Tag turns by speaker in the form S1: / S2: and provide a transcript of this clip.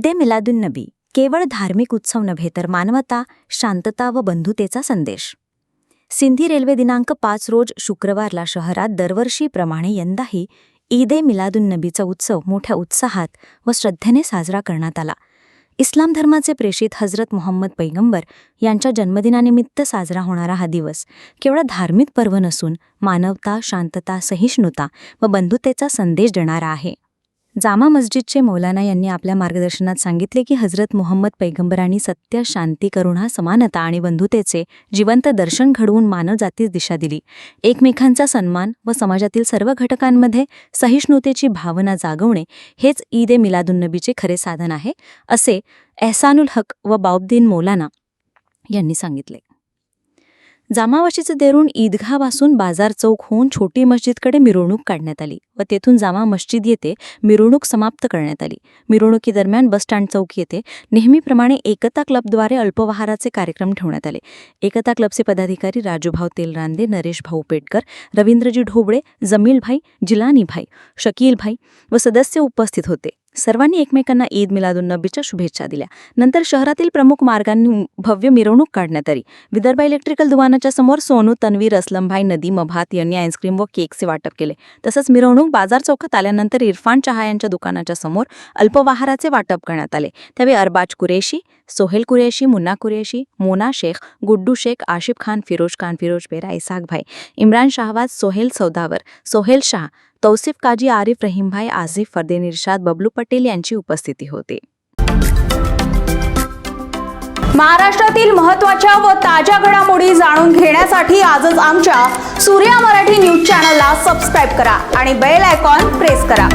S1: ईदे मिलादुन्नबी मिलादुन नबी केवळ धार्मिक उत्सव नव्हे तर मानवता शांतता व बंधुतेचा संदेश. सिंधी रेल्वे दिनांक पाच रोज शुक्रवारला शहरात दरवर्षीप्रमाणे यंदाही ईद ए मिलादुन नबीचा उत्सव मोठ्या उत्साहात व श्रद्धेने साजरा करण्यात आला. इस्लाम धर्माचे प्रेषित हजरत मोहम्मद पैगंबर यांच्या जन्मदिनानिमित्त साजरा होणारा हा दिवस केवळ धार्मिक पर्व नसून मानवता शांतता सहिष्णुता व बंधुतेचा संदेश देणारा आहे. जामा मस्जिदचे मौलाना यांनी आपल्या मार्गदर्शनात सांगितले की हजरत मोहम्मद पैगंबरांनी सत्य शांती करुणा समानता आणि बंधुतेचे जिवंत दर्शन घडवून मानवजातीस दिशा दिली. एकमेकांचा सन्मान व समाजातील सर्व घटकांमध्ये सहिष्णुतेची भावना जागवणे हेच ईद ए मिलादुन्नबीचे खरे साधन आहे असे एहसानुल हक व बाउद्दीन मौलाना यांनी सांगितले. जामावाशीचं देरून ईदगाहपासून बाजार चौक होऊन छोटी मस्जिदकडे मिरवणूक काढण्यात आली व तेथून जामा मस्जिद येथे मिरवणूक समाप्त करण्यात आली. मिरवणुकीदरम्यान बसस्टँड चौक येथे नेहमीप्रमाणे एकता क्लबद्वारे अल्पवहाराचे कार्यक्रम ठेवण्यात आले. एकता क्लबचे पदाधिकारी राजूभाऊ तेलरांदे नरेश भाऊ पेटकर रवींद्रजी ढोबळे जमीलभाई जिलानीभाई शकीलभाई व सदस्य उपस्थित होते. सर्वांनी एकमेकांना ईद मिलादुन्नबीच्या शुभेच्छा दिल्या. नंतर शहरातील प्रमुख मार्गांनी भव्य मिरवणूक काढण्यात आली. विदर्भ इलेक्ट्रिकल दुकानाच्या समोर सोनू तन्वीर असलमभाई नदी मभात यांनी आईस्क्रीम व केकचे वाटप केले. तसंच मिरवणूक बाजार चौकात आल्यानंतर इरफान चहा यांच्या दुकानाच्या समोर अल्पवहाराचे वाटप करण्यात आले. त्यावेळी अरबाज कुरेशी सोहेल कुरेशी मुन्ना कुरेशी मोना शेख गुड्डू शेख आशिफ खान फिरोज खान फिरोज बेरा इसाक भाई इम्रान शाहवाज सोहेल सौदावर सोहेल शाह तौसिफ काजी आरिफ रहीमभाई आझिफ फरदेन इर्शाद बबलू पटेल यांची उपस्थिती होती.
S2: महाराष्ट्रातील महत्त्वाच्या व ताज्या घडामोडी जाणून घेण्यासाठी आजच आमच्या सूर्या मराठी न्यूज चॅनलला सबस्क्राईब करा आणि बेल आयकॉन प्रेस करा.